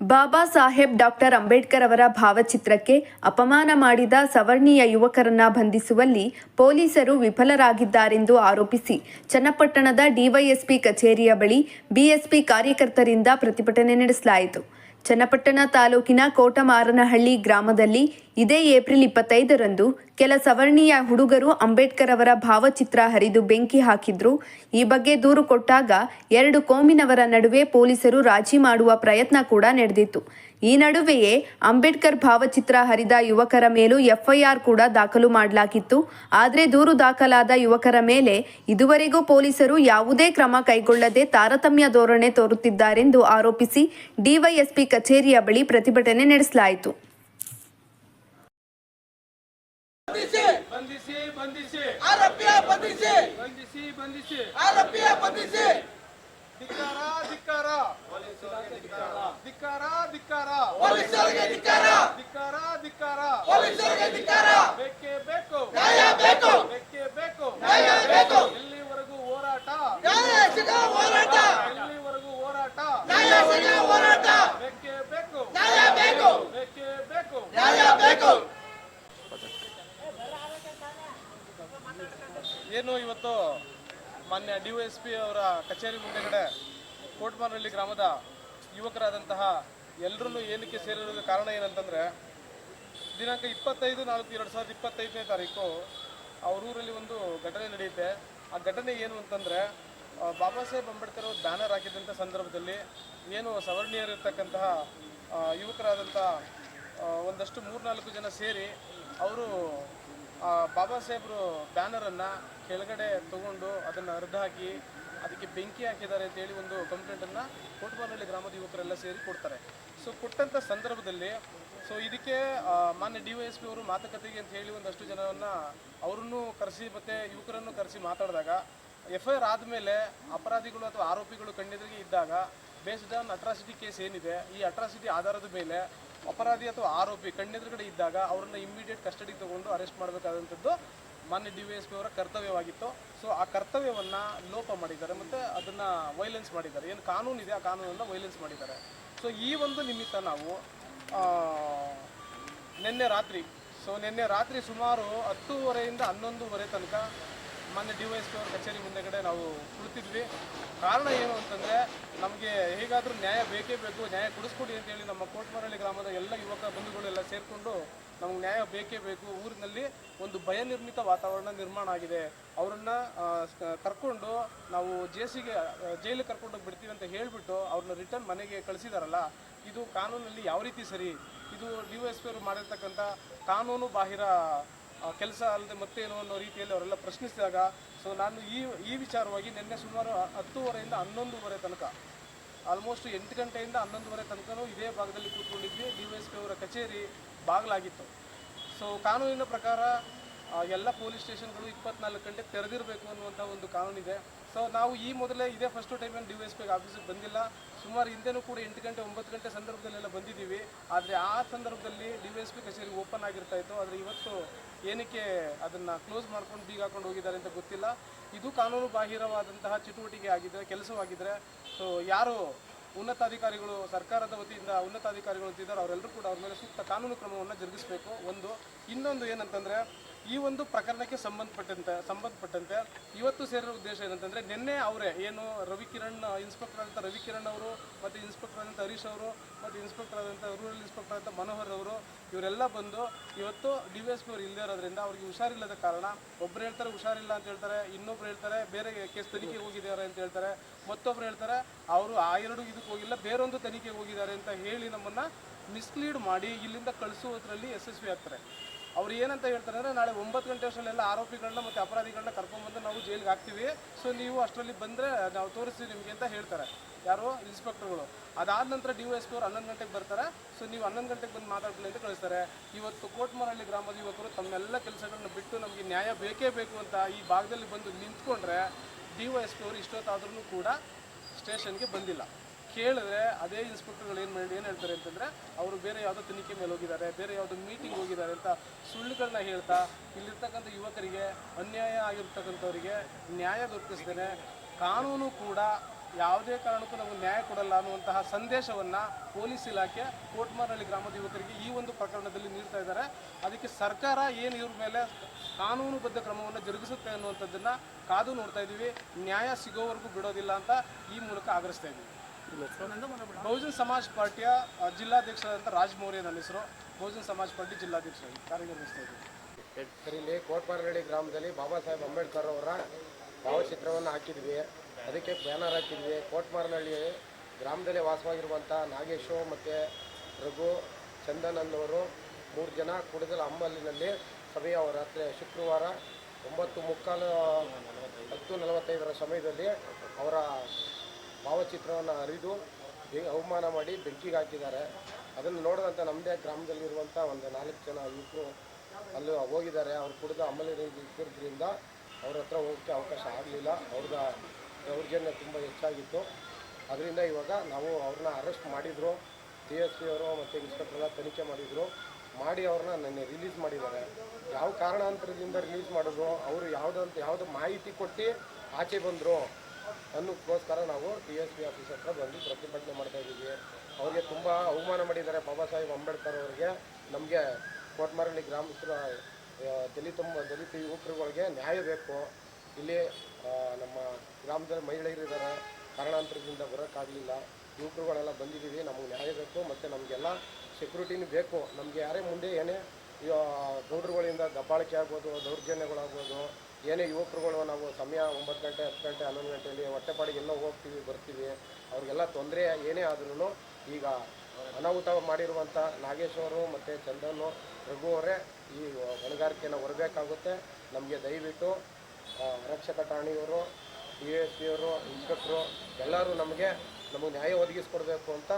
Baba Saheb doctor Ambedkar ಅವರ ಭಾವಚಿತ್ರಕ್ಕೆ ಅಪಮಾನ ಮಾಡಿದ ಸವರ್ಣೀಯ ಯುವಕರನ್ನ ಬಂಧಿಸುವಲ್ಲಿ ಪೊಲೀಸರು ವಿಫಲರಾಗಿದ್ದಾರೆಂದು ಆರೋಪಿಸಿ ಚನ್ನಪಟ್ಟಣದ ಡಿವೈಎಸ್ಪಿ ಕಚೇರಿಯ ಬಳಿ ಬಿಎಸ್ಪಿ ಕಾರ್ಯಕರ್ತರಿಂದ ಪ್ರತಿಭಟನೆ ನಡೆಸಲಾಯಿತು. ಚನ್ನಪಟ್ಟಣ ತಾಲೂಕಿನ ಕೋಟಮಾರನಹಳ್ಳಿ ಗ್ರಾಮದಲ್ಲಿ ಇದೇ ಏಪ್ರಿಲ್ ಇಪ್ಪತ್ತೈದರಂದು ಕೆಲ ಸವರ್ಣೀಯ ಹುಡುಗರು ಅಂಬೇಡ್ಕರ್ ಅವರ ಭಾವಚಿತ್ರ ಹರಿದು ಬೆಂಕಿ ಹಾಕಿದ್ರು. ಈ ಬಗ್ಗೆ ದೂರು ಕೊಟ್ಟಾಗ ಎರಡು ಕೋಮಿನವರ ನಡುವೆ ಪೊಲೀಸರು ರಾಜಿ ಮಾಡುವ ಪ್ರಯತ್ನ ಕೂಡ ನಡೆದಿತ್ತು. ಈ ನಡುವೆಯೇ ಅಂಬೇಡ್ಕರ್ ಭಾವಚಿತ್ರ ಹರಿದ ಯುವಕರ ಮೇಲೂ ಎಫ್ಐಆರ್ ಕೂಡ ದಾಖಲು ಮಾಡಲಾಗಿತ್ತು. ಆದರೆ ದೂರು ದಾಖಲಾದ ಯುವಕರ ಮೇಲೆ ಇದುವರೆಗೂ ಪೊಲೀಸರು ಯಾವುದೇ ಕ್ರಮ ಕೈಗೊಳ್ಳದೆ ತಾರತಮ್ಯ ಧೋರಣೆ ತೋರುತ್ತಿದ್ದಾರೆಂದು ಆರೋಪಿಸಿ ಡಿವೈಎಸ್ಪಿ ಕಚೇರಿಯ ಬಳಿ ಪ್ರತಿಭಟನೆ ನಡೆಸಲಾಯಿತು. ಬಂಧಿಸಿ ಬಂಧಿಸಿ. ಆರೋಪಿಯ ಬಂಧಿಸಿ. ಬಂಧಿಸಿ ಬಂಧಿಸಿ. ಆರೋಪಿಯ ಬಂಧಿಸಿ. ಧಿಕ್ಕಾರ ಧಿಕ್ಕಾರ. ಧಿಕ್ಕಾರ ಧಿಕ್ಕಾರ. ಪೊಲೀಸರಿಗೆ ಧಿಕ್ಕಾರ. ಧಿಕ್ಕಾರ ಧಿಕ್ಕಾರ. ಪೊಲೀಸರಿಗೆ ಧಿಕ್ಕಾರ. ಬೇಕೇ ಬೇಕು. ನ್ಯಾಯ ಬೇಕು. ಬೇಕೇ ಬೇಕು. ನ್ಯಾಯ ಬೇಕು. ಎಲ್ಲಿವರೆಗೂ ಹೋರಾಟ. ನ್ಯಾಯ ಸಿಗೋ ಹೋರಾಟ. ಎಲ್ಲಿವರೆಗೂ ಹೋರಾಟ. ನ್ಯಾಯ ಸಿಗೋ ಹೋರಾಟ. ಬೇಕೇ ಬೇಕು. ನ್ಯಾಯ ಬೇಕು. ಬೇಕೇ ಬೇಕು. ನ್ಯಾಯ ಬೇಕು ಏನು ಇವತ್ತು ಮಾನ್ಯ ಡಿ ಎಸ್ ಪಿ ಅವರ ಕಚೇರಿ ಮುಂದೆಗಡೆ ಕೋಟ್ಮಾನಹಳ್ಳಿ ಗ್ರಾಮದ ಯುವಕರಾದಂತಹ ಎಲ್ಲರೂ ಏನಕ್ಕೆ ಸೇರಿರೋದಕ್ಕೆ ಕಾರಣ ಏನಂತಂದರೆ, ದಿನಾಂಕ ಇಪ್ಪತ್ತೈದು ನಾಲ್ಕು ಎರಡು ಸಾವಿರದ ಇಪ್ಪತ್ತೈದನೇ ತಾರೀಕು ಅವ್ರ ಊರಲ್ಲಿ ಒಂದು ಘಟನೆ ನಡೆಯುತ್ತೆ. ಆ ಘಟನೆ ಏನು ಅಂತಂದರೆ ಬಾಬಾ ಸಾಹೇಬ್ ಅಂಬೇಡ್ಕರ್ ಅವರು ಬ್ಯಾನರ್ ಹಾಕಿದಂಥ ಸಂದರ್ಭದಲ್ಲಿ ಏನು ಸವರ್ಣೀಯರಿರ್ತಕ್ಕಂತಹ ಯುವಕರಾದಂಥ ಒಂದಷ್ಟು ಮೂರ್ನಾಲ್ಕು ಜನ ಸೇರಿ ಅವರು ಬಾಬಾ ಸಾಹೇಬರು ಬ್ಯಾನರನ್ನು ಕೆಳಗಡೆ ತಗೊಂಡು ಅದನ್ನು ಅರ್ಧ ಹಾಕಿ ಅದಕ್ಕೆ ಬೆಂಕಿ ಹಾಕಿದ್ದಾರೆ ಅಂತೇಳಿ ಒಂದು ಕಂಪ್ಲೇಂಟನ್ನು ಕೋಟಮಾನಹಳ್ಳಿ ಗ್ರಾಮದ ಯುವಕರೆಲ್ಲ ಸೇರಿ ಕೊಡ್ತಾರೆ. ಸೊ ಕೊಟ್ಟಂಥ ಸಂದರ್ಭದಲ್ಲಿ ಸೊ ಇದಕ್ಕೆ ಮಾನ್ಯ ಡಿ ವೈ ಎಸ್ ಪಿ ಅವರು ಮಾತುಕತೆಗೆ ಅಂತ ಹೇಳಿ ಒಂದಷ್ಟು ಜನರನ್ನು ಅವರನ್ನು ಕರೆಸಿ ಮತ್ತು ಯುವಕರನ್ನು ಕರೆಸಿ ಮಾತಾಡಿದಾಗ ಎಫ್ ಐ ಆರ್ ಆದಮೇಲೆ ಅಪರಾಧಿಗಳು ಅಥವಾ ಆರೋಪಿಗಳು ಕಣ್ಣೆದುರಿಗೆ ಇದ್ದಾಗ ಬೇಸ್ಡ್ ಆನ್ ಅಟ್ರಾಸಿಟಿ ಕೇಸ್ ಏನಿದೆ, ಈ ಅಟ್ರಾಸಿಟಿ ಆಧಾರದ ಮೇಲೆ ಅಪರಾಧಿ ಅಥವಾ ಆರೋಪಿ ಕಣ್ಣೆದುರುಗಡೆ ಇದ್ದಾಗ ಅವರನ್ನ ಇಮಿಡಿಯೇಟ್ ಕಸ್ಟಡಿಗೆ ತಗೊಂಡು ಅರೆಸ್ಟ್ ಮಾಡಬೇಕಾದಂಥದ್ದು ಮಾನ್ಯ ಡಿ ಎಸ್ ಪಿ ಅವರ ಕರ್ತವ್ಯವಾಗಿತ್ತು. ಸೊ ಆ ಕರ್ತವ್ಯವನ್ನು ಲೋಪ ಮಾಡಿದ್ದಾರೆ ಮತ್ತು ಅದನ್ನು ವೈಲೆನ್ಸ್ ಮಾಡಿದ್ದಾರೆ. ಏನು ಕಾನೂನು ಇದೆ, ಆ ಕಾನೂನನ್ನು ವೈಲೆನ್ಸ್ ಮಾಡಿದ್ದಾರೆ. ಸೊ ಈ ಒಂದು ನಿಮಿತ್ತ ನಾವು ನಿನ್ನೆ ರಾತ್ರಿ ಸೊ ನಿನ್ನೆ ರಾತ್ರಿ ಸುಮಾರು ಹತ್ತೂವರೆಯಿಂದ ಹನ್ನೊಂದುವರೆ ತನಕ ಮಾನ್ಯ ಡಿ ವೈ ಎಸ್ ಕಚೇರಿ ಮುಂದೆಗಡೆ ನಾವು ಕುಳಿತಿದ್ವಿ. ಕಾರಣ ಏನು ಅಂತಂದರೆ, ನಮಗೆ ಹೇಗಾದರೂ ನ್ಯಾಯ ಬೇಕೇ ಬೇಕು, ನ್ಯಾಯ ಕೊಡಿಸ್ಕೊಡಿ ಅಂತೇಳಿ ನಮ್ಮ ಕೋಟ್ಮರಳ್ಳಿ ಗ್ರಾಮದ ಎಲ್ಲ ಯುವಕ ಬಂಧುಗಳೆಲ್ಲ ಸೇರಿಕೊಂಡು ನಮ್ಗೆ ನ್ಯಾಯ ಬೇಕೇ ಬೇಕು. ಊರಿನಲ್ಲಿ ಒಂದು ಭಯ ನಿರ್ಮಿತ ವಾತಾವರಣ ನಿರ್ಮಾಣ ಆಗಿದೆ. ಅವರನ್ನು ಕರ್ಕೊಂಡು ನಾವು ಜೇಸಿಗೆ, ಜೈಲಿಗೆ ಕರ್ಕೊಂಡು ಬಿಡ್ತೀವಿ ಅಂತ ಹೇಳಿಬಿಟ್ಟು ಅವ್ರನ್ನ ರಿಟರ್ನ್ ಮನೆಗೆ ಕಳಿಸಿದಾರಲ್ಲ, ಇದು ಕಾನೂನಲ್ಲಿ ಯಾವ ರೀತಿ ಸರಿ? ಇದು ಡಿ ಎಸ್ ಪಿ ಅವರು ಮಾಡಿರ್ತಕ್ಕಂಥ ಕಾನೂನು ಬಾಹಿರ ಕೆಲಸ ಅಲ್ಲದೆ ಮತ್ತೇನು ಅನ್ನೋ ರೀತಿಯಲ್ಲಿ ಅವರೆಲ್ಲ ಪ್ರಶ್ನಿಸಿದಾಗ ಸೊ ನಾನು ಈ ಈ ವಿಚಾರವಾಗಿ ನಿನ್ನೆ ಸುಮಾರು ಹತ್ತೂವರೆಯಿಂದ ಹನ್ನೊಂದುವರೆ ತನಕ ಆಲ್ಮೋಸ್ಟ್ ಎಂಟು ಗಂಟೆಯಿಂದ ಹನ್ನೊಂದುವರೆ ತನಕನೂ ಇದೇ ಭಾಗದಲ್ಲಿ ಕೂತ್ಕೊಂಡಿದ್ವಿ. ಡಿ ಎಸ್ ಪಿ ಅವರ ಕಚೇರಿ ಬಾಗಿಲಾಗಿತ್ತು. ಸೊ ಕಾನೂನಿನ ಪ್ರಕಾರ ಎಲ್ಲ ಪೊಲೀಸ್ ಸ್ಟೇಷನ್ಗಳು ಇಪ್ಪತ್ನಾಲ್ಕು ಗಂಟೆ ತೆರೆದಿರಬೇಕು ಅನ್ನುವಂಥ ಒಂದು ಕಾನೂನಿದೆ ಸೊ ನಾವು ಈ ಮೊದಲೇ ಇದೇ first time D S P ಆಫೀಸಿಗೆ ಬಂದಿಲ್ಲ. ಸುಮಾರು ಹಿಂದೆನೂ ಕೂಡ ಎಂಟು ಗಂಟೆ ಒಂಬತ್ತು ಗಂಟೆ ಸಂದರ್ಭದಲ್ಲೆಲ್ಲ ಬಂದಿದ್ದೀವಿ. ಆದರೆ ಆ ಸಂದರ್ಭದಲ್ಲಿ ಡಿ ಎಸ್ ಪಿ ಕಚೇರಿ ಓಪನ್ ಆಗಿರ್ತಾ ಇತ್ತು. ಆದರೆ ಇವತ್ತು ಏನಕ್ಕೆ ಅದನ್ನು ಕ್ಲೋಸ್ ಮಾಡ್ಕೊಂಡು ಬೀಗ ಹಾಕೊಂಡು ಹೋಗಿದ್ದಾರೆ ಅಂತ ಗೊತ್ತಿಲ್ಲ. ಇದು ಕಾನೂನು ಬಾಹಿರವಾದಂತಹ ಚಟುವಟಿಕೆ ಆಗಿದೆ ಕೆಲಸವಾಗಿದ್ದರೆ ಸೊ ಯಾರು ಉನ್ನತಾಧಿಕಾರಿಗಳು, ಸರ್ಕಾರದ ವತಿಯಿಂದ ಉನ್ನತಾಧಿಕಾರಿಗಳು ಅಂತಿದ್ದಾರೆ ಅವರೆಲ್ಲರೂ ಕೂಡ ಅವ್ರ ಮೇಲೆ ಸೂಕ್ತ ಕಾನೂನು ಕ್ರಮವನ್ನು ಜರುಗಿಸಬೇಕು. ಒಂದು. ಇನ್ನೊಂದು ಏನಂತಂದರೆ ಈ ಒಂದು ಪ್ರಕರಣಕ್ಕೆ ಸಂಬಂಧಪಟ್ಟಂತೆ ಸಂಬಂಧಪಟ್ಟಂತೆ ಇವತ್ತು ಸೇರಿರೋ ಉದ್ದೇಶ ಏನಂತಂದರೆ ನಿನ್ನೆ ಅವರೇ ಏನು ರವಿಕಿರಣ್ ಇನ್ಸ್ಪೆಕ್ಟರ್ ಆದಂಥ ರವಿಕಿರಣ್ ಅವರು, ಮತ್ತು ಇನ್ಸ್ಪೆಕ್ಟರ್ ಆದಂಥ ಹರೀಶ್ ಅವರು, ಮತ್ತು ಇನ್ಸ್ಪೆಕ್ಟರ್ ಆದಂಥ ರೂರಲ್ ಇನ್ಸ್ಪೆಕ್ಟರ್ ಆದಂಥ ಮನೋಹರ್ ಅವರು, ಇವರೆಲ್ಲ ಬಂದು ಇವತ್ತು ಡಿ ವಿ ಎಸ್ ಪಿ ಅವರು ಇಲ್ಲದೇ ಇರೋದ್ರಿಂದ ಅವ್ರಿಗೆ ಹುಷಾರಿಲ್ಲದ ಕಾರಣ ಒಬ್ಬರು ಹೇಳ್ತಾರೆ ಹುಷಾರಿಲ್ಲ ಅಂತ ಹೇಳ್ತಾರೆ, ಇನ್ನೊಬ್ರು ಹೇಳ್ತಾರೆ ಬೇರೆ ಕೇಸ್ ತನಿಖೆಗೆ ಹೋಗಿದ್ದಾರೆ ಅಂತ ಹೇಳ್ತಾರೆ, ಮತ್ತೊಬ್ರು ಹೇಳ್ತಾರೆ ಅವರು ಆ ಎರಡು ಇದಕ್ಕೆ ಹೋಗಿಲ್ಲ, ಬೇರೊಂದು ತನಿಖೆಗೆ ಹೋಗಿದ್ದಾರೆ ಅಂತ ಹೇಳಿ ನಮ್ಮನ್ನು ಮಿಸ್ಲೀಡ್ ಮಾಡಿ ಇಲ್ಲಿಂದ ಕಳಿಸುವುದರಲ್ಲಿ ಯಶಸ್ವಿ ಆಗ್ತಾರೆ. ಅವ್ರು ಏನಂತ ಹೇಳ್ತಾರೆ ಅಂದರೆ, ನಾಳೆ ಒಂಬತ್ತು ಗಂಟೆ ಅಷ್ಟರಲ್ಲೆಲ್ಲ ಆರೋಪಿಗಳನ್ನ ಮತ್ತು ಅಪರಾಧಿಗಳನ್ನ ಕರ್ಕೊಂಡ್ಬಂದು ನಾವು ಜೈಲಿಗೆ ಹಾಕ್ತೀವಿ. ಸೊ ನೀವು ಅಷ್ಟರಲ್ಲಿ ಬಂದರೆ ನಾವು ತೋರಿಸ್ತೀವಿ ನಿಮಗೆ ಅಂತ ಹೇಳ್ತಾರೆ. ಯಾರು? ಇನ್ಸ್ಪೆಕ್ಟರ್ಗಳು. ಅದಾದ ನಂತರ ಡಿ ಎಸ್ ಪಿ ಅವರು ಹನ್ನೊಂದು ಗಂಟೆಗೆ ಬರ್ತಾರೆ. ಸೊ ನೀವು ಹನ್ನೊಂದು ಗಂಟೆಗೆ ಬಂದು ಮಾತಾಡ್ಕೊಳ್ಳಿ ಅಂತ ಕಳಿಸ್ತಾರೆ. ಇವತ್ತು ಕೋಟ್ಮರಹಳ್ಳಿ ಗ್ರಾಮದ ಯುವಕರು ತಮ್ಮೆಲ್ಲ ಕೆಲಸಗಳನ್ನ ಬಿಟ್ಟು ನಮಗೆ ನ್ಯಾಯ ಬೇಕೇ ಬೇಕು ಅಂತ ಈ ಭಾಗದಲ್ಲಿ ಬಂದು ನಿಂತ್ಕೊಂಡ್ರೆ, ಡಿ ವೈ ಎಸ್ ಅವರು ಇಷ್ಟೊತ್ತಾದ್ರೂ ಕೂಡ ಸ್ಟೇಷನ್ಗೆ ಬಂದಿಲ್ಲ. ಕೇಳಿದ್ರೆ ಅದೇ ಇನ್ಸ್ಪೆಕ್ಟರ್ಗಳು ಏನು ಮಾಡಿ ಏನು ಹೇಳ್ತಾರೆ ಅಂತಂದರೆ, ಅವರು ಬೇರೆ ಯಾವುದೋ ತನಿಖೆ ಮೇಲೆ ಹೋಗಿದ್ದಾರೆ, ಬೇರೆ ಯಾವುದೋ ಮೀಟಿಂಗ್ ಹೋಗಿದ್ದಾರೆ ಅಂತ ಸುಳ್ಳುಗಳನ್ನ ಹೇಳ್ತಾ, ಇಲ್ಲಿರ್ತಕ್ಕಂಥ ಯುವಕರಿಗೆ ಅನ್ಯಾಯ ಆಗಿರ್ತಕ್ಕಂಥವರಿಗೆ ನ್ಯಾಯ ದೊರಕಿಸ್ದೇನೆ, ಕಾನೂನು ಕೂಡ ಯಾವುದೇ ಕಾರಣಕ್ಕೂ ನಮಗೆ ನ್ಯಾಯ ಕೊಡಲ್ಲ ಅನ್ನುವಂತಹ ಸಂದೇಶವನ್ನು ಪೊಲೀಸ್ ಇಲಾಖೆ ಕೋಟ್ಮಾರಹಳ್ಳಿ ಗ್ರಾಮದ ಯುವಕರಿಗೆ ಈ ಒಂದು ಪ್ರಕರಣದಲ್ಲಿ ನೀಡ್ತಾ ಇದ್ದಾರೆ. ಅದಕ್ಕೆ ಸರ್ಕಾರ ಏನು ಇವ್ರ ಮೇಲೆ ಕಾನೂನುಬದ್ಧ ಕ್ರಮವನ್ನು ಜರುಗಿಸುತ್ತೆ ಅನ್ನುವಂಥದ್ದನ್ನು ಕಾದು ನೋಡ್ತಾ ಇದ್ದೀವಿ ನ್ಯಾಯ ಸಿಗೋವರೆಗೂ ಬಿಡೋದಿಲ್ಲ ಅಂತ ಈ ಮೂಲಕ ಆಗ್ರಹಿಸ್ತಾ ಇದ್ದೀವಿ ಬಹುಜನ್ ಸಮಾಜ್ ಪಾರ್ಟಿಯ ಜಿಲ್ಲಾಧ್ಯಕ್ಷರಾದಂಥ ರಾಜ್ಮೌರ್ಯ ನನ್ನ ಹೆಸರು. ಬಹುಜನ್ ಸಮಾಜ್ ಪಾರ್ಟಿ ಜಿಲ್ಲಾಧ್ಯಕ್ಷರಾಗಿ ಕಾರ್ಯನಿರ್ವಹಿಸ್ತಾ ಇದ್ದೀವಿ. ಇಲ್ಲಿ ಕೋಟ್ಮಾರನಹಳ್ಳಿ ಗ್ರಾಮದಲ್ಲಿ ಬಾಬಾ ಸಾಹೇಬ್ ಅಂಬೇಡ್ಕರ್ ಅವರ ಭಾವಚಿತ್ರವನ್ನು ಹಾಕಿದ್ವಿ. ಅದಕ್ಕೆ ಬ್ಯಾನರ್ ಹಾಕಿದ್ವಿ. ಕೋಟ್ಮಾರನಹಳ್ಳಿ ಗ್ರಾಮದಲ್ಲಿ ವಾಸವಾಗಿರುವಂಥ ನಾಗೇಶು ಮತ್ತು ರಘು ಚಂದನ್ ಅನ್ನೋರು ಮೂರು ಜನ ಕುಡಿದಲ ಅಮ್ಮಲಿನಲ್ಲಿ ಸಭೆಯ ರಾತ್ರಿ ಶುಕ್ರವಾರ ಒಂಬತ್ತು ಮುಕ್ಕಾಲು ಹತ್ತು ನಲವತ್ತೈದರ ಸಮಯದಲ್ಲಿ ಅವರ ಭಾವಚಿತ್ರವನ್ನು ಹರಿದು ಅವಮಾನ ಮಾಡಿ ಬೆಂಕಿಗೆ ಹಾಕಿದ್ದಾರೆ. ಅದನ್ನು ನೋಡಿದಂಥ ನಮ್ಮದೇ ಗ್ರಾಮದಲ್ಲಿರುವಂಥ ಒಂದು ನಾಲ್ಕು ಜನ ಯುವಕರು ಅಲ್ಲಿ ಹೋಗಿದ್ದಾರೆ. ಅವ್ರು ಕುಡಿದು ಅಮಲಿ ಇದ್ದಿದ್ದರಿಂದ ಅವ್ರ ಹತ್ರ ಹೋಗೋಕ್ಕೆ ಅವಕಾಶ ಆಗಲಿಲ್ಲ. ಅವ್ರದ ದೌರ್ಜನ್ಯ ತುಂಬ ಹೆಚ್ಚಾಗಿತ್ತು. ಅದರಿಂದ ಇವಾಗ ನಾವು ಅವ್ರನ್ನ ಅರೆಸ್ಟ್ ಮಾಡಿದರು. ಡಿ ಎಸ್ ಪಿ ಅವರು ಮತ್ತು ಇನ್ಸ್ಪೆಕ್ಟ್ರೆಲ್ಲ ತನಿಖೆ ಮಾಡಿದರು. ಮಾಡಿ ಅವ್ರನ್ನ ನೆನ್ನೆ ರಿಲೀಸ್ ಮಾಡಿದ್ದಾರೆ. ಯಾವ ಕಾರಣಾಂತರದಿಂದ ರಿಲೀಸ್ ಮಾಡಿದ್ರು? ಅವರು ಯಾವುದಂತ, ಯಾವುದು ಮಾಹಿತಿ ಕೊಟ್ಟು ಆಚೆ ಬಂದರು? ಅನ್ನೋಕ್ಕೋಸ್ಕರ ನಾವು ಟಿ ಎಸ್ ಪಿ ಆಫೀಸ್ ಹತ್ರ ಬಂದು ಪ್ರತಿಭಟನೆ ಮಾಡ್ತಾ ಇದ್ದೀವಿ. ಅವ್ರಿಗೆ ತುಂಬ ಅವಮಾನ ಮಾಡಿದ್ದಾರೆ ಬಾಬಾ ಸಾಹೇಬ್ ಅಂಬೇಡ್ಕರ್ ಅವರಿಗೆ. ನಮಗೆ ಕೋಟ್ಮಾರಳ್ಳಿ ಗ್ರಾಮಸ್ಥರ ದಲಿತ ದಲಿತ ಯುವಕರುಗಳಿಗೆ ನ್ಯಾಯ ಬೇಕು. ಇಲ್ಲಿ ನಮ್ಮ ಗ್ರಾಮದಲ್ಲಿ ಮಹಿಳೆಯರಿದ್ದಾರೆ ಕಾರಣಾಂತರದಿಂದ ಬರೋಕ್ಕಾಗಲಿಲ್ಲ. ಯುವಕರುಗಳೆಲ್ಲ ಬಂದಿದ್ದೀವಿ. ನಮಗೆ ನ್ಯಾಯ ಬೇಕು ಮತ್ತು ನಮಗೆಲ್ಲ ಸೆಕ್ಯೂರಿಟಿನೂ ಬೇಕು. ನಮಗೆ ಯಾರೇ ಮುಂದೆ ಏನೇ ಗೌಡ್ರುಗಳಿಂದ ದಬ್ಬಾಳಿಕೆ ಆಗ್ಬೋದು, ದೌರ್ಜನ್ಯಗಳಾಗ್ಬೋದು ಏನೇ ಯುವಕರುಗಳು, ನಾವು ಸಮಯ ಒಂಬತ್ತು ಗಂಟೆ, ಹತ್ತು ಗಂಟೆ, ಹನ್ನೊಂದು ಗಂಟೆಯಲ್ಲಿ ಹೊಟ್ಟೆಪಾಡಿಗೆ ಎಲ್ಲೋ ಹೋಗ್ತೀವಿ, ಬರ್ತೀವಿ, ಅವ್ರಿಗೆಲ್ಲ ತೊಂದರೆ ಏನೇ ಆದ್ರೂ ಈಗ ಅನಾಹುತ ಮಾಡಿರುವಂಥ ನಾಗೇಶ್ವರು ಮತ್ತು ಚಂದನ್ನು ರಘು ಅವರೇ ಈ ಹೊಣೆಗಾರಿಕೆಯನ್ನು ಹೊರಬೇಕಾಗುತ್ತೆ. ನಮಗೆ ದಯವಿಟ್ಟು ರಕ್ಷಕ ಠಾಣೆಯವರು, ಡಿ ಎಸ್ ಪಿಯವರು ಇನ್ಸ್ಪೆಕ್ಟ್ರು ಎಲ್ಲರೂ ನಮಗೆ ನಮಗೆ ನ್ಯಾಯ ಒದಗಿಸ್ಕೊಡ್ಬೇಕು ಅಂತ